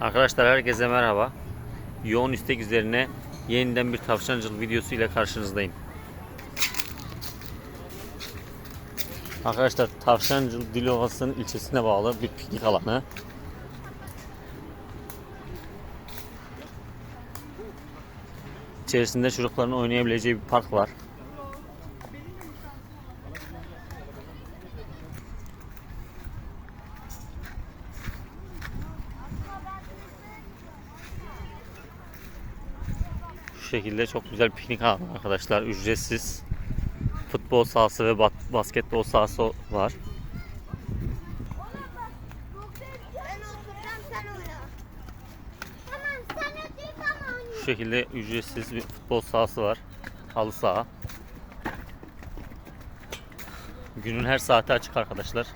Arkadaşlar herkese merhaba. Yoğun istek üzerine yeniden bir tavşancılık videosu ile karşınızdayım. Arkadaşlar Tavşancıl Dilovası'nın ilçesine bağlı bir piknik alanı. İçerisinde çocukların oynayabileceği bir park var. Şekilde çok güzel piknik alanı arkadaşlar. Ücretsiz. Futbol sahası ve basketbol sahası var. Şu şekilde ücretsiz bir futbol sahası var. Halı saha. Günün her saati açık arkadaşlar.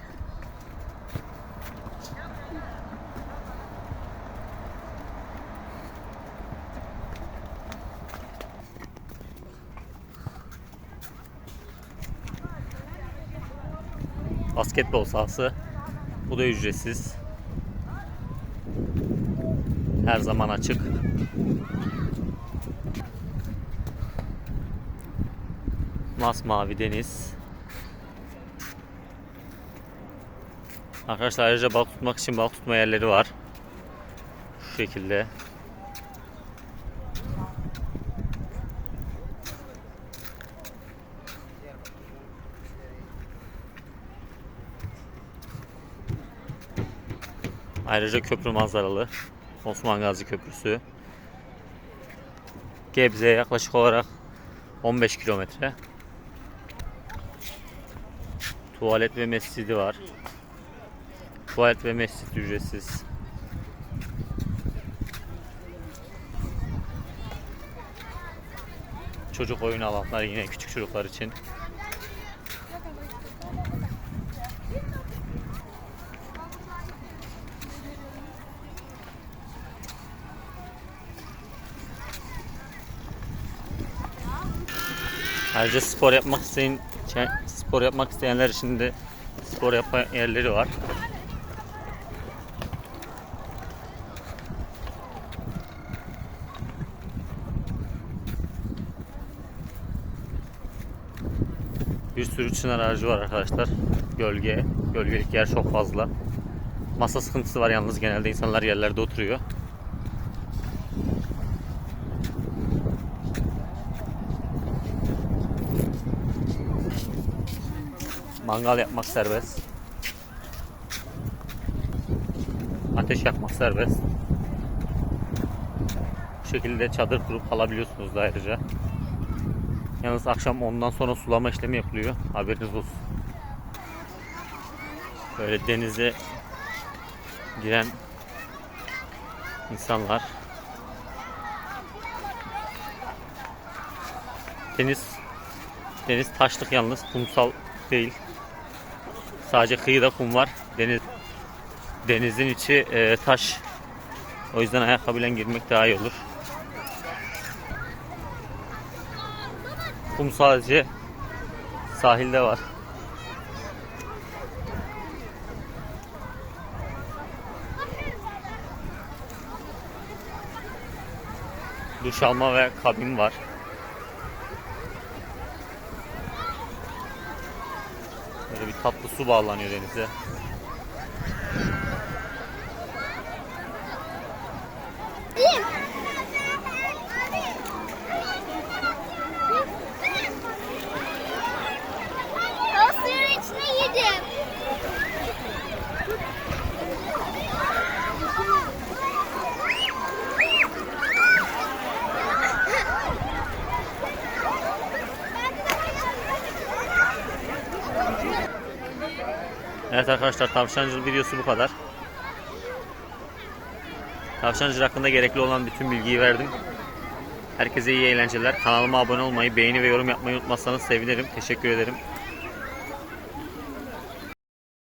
Basketbol sahası. Bu da ücretsiz. Her zaman açık. Masmavi deniz. Arkadaşlar ayrıca balık tutmak için balık tutma yerleri var. Şu şekilde. Ayrıca köprü manzaralı. Osman Gazi Köprüsü. Gebze'ye yaklaşık olarak 15 kilometre. Tuvalet ve mescidi var. Tuvalet ve mescid ücretsiz. Çocuk oyun alanları yine küçük çocuklar için. Ayrıca spor yapmak isteyen şey, spor yapmak isteyenler için de spor yapma yerleri var. Bir sürü çınar ağacı var arkadaşlar. Gölge, gölgelik yer çok fazla. Masa sıkıntısı var yalnız genelde insanlar yerlerde oturuyor. Mangal yapmak serbest. Ateş yakmak serbest. Bu şekilde çadır kurup kalabiliyorsunuz da ayrıca. Yalnız akşam ondan sonra sulama işlemi yapılıyor. Haberiniz olsun. Böyle denize giren insanlar. Deniz deniz taşlık yalnız kumsal değil. Sadece kıyıda kum var. Deniz denizin içi e, taş. O yüzden ayakkabıyla girmek daha iyi olur. Kum sadece sahilde var. Duş alma ve kabin var. Böyle bir tatlı su bağlanıyor denize. Evet arkadaşlar tavşancılık videosu bu kadar. Tavşancılık hakkında gerekli olan bütün bilgiyi verdim. Herkese iyi eğlenceler. Kanalıma abone olmayı, beğeni ve yorum yapmayı unutmazsanız sevinirim. Teşekkür ederim.